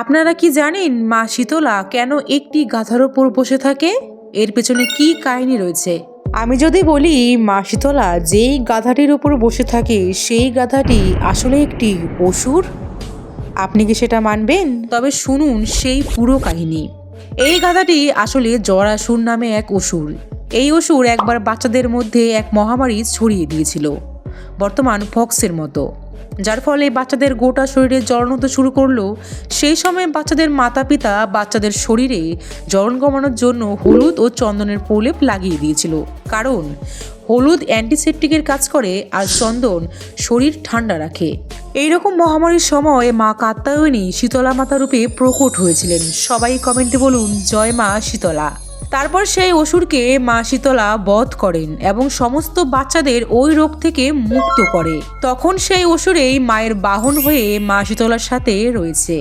আপনারা কি জানেন মা শীতলা কেন একটি গাধার ওপর বসে থাকে? এর পেছনে কি কাহিনী রয়েছে? আমি যদি বলি মা শীতলা যেই গাধাটির উপর বসে থাকে, সেই গাধাটি আসলে একটি অসুর? আপনি কি সেটা মানবেন? তবে শুনুন সেই পুরো কাহিনী। এই গাধাটি আসলে জরাসুর নামে এক অসুর। এই অসুর একবার বাচ্চাদের মধ্যে এক মহামারী ছড়িয়ে দিয়েছিল। বর্তমান ফক্সের মতো। যার ফলে বাচ্চাদের গোটা শরীরে জ্বলন হতে শুরু করল সেই সময় বাচ্চাদের মাতা পিতা বাচ্চাদের শরীরে জ্বলন কমানোর জন্য হলুদ ও চন্দনের প্রলেপ লাগিয়ে দিয়েছিল। কারণ, হলুদ অ্যান্টিসেপটিকের কাজ করে আর চন্দন শরীর ঠান্ডা রাখে। এইরকম মহামারীর সময় মা কাত্তায়নী শীতলা মাতা রূপে প্রকট হয়েছিলেন। সবাই কমেন্টে বলুন, জয় মা শীতলা। তারপর সেই অসুরকে মা শীতলা বধ করেন এবং সমস্ত বাচ্চাদের ওই রোগ থেকে মুক্ত করে। তখন সেই অসুরেই মায়ের বাহন হয়ে মা শীতলার সাথে রয়েছে।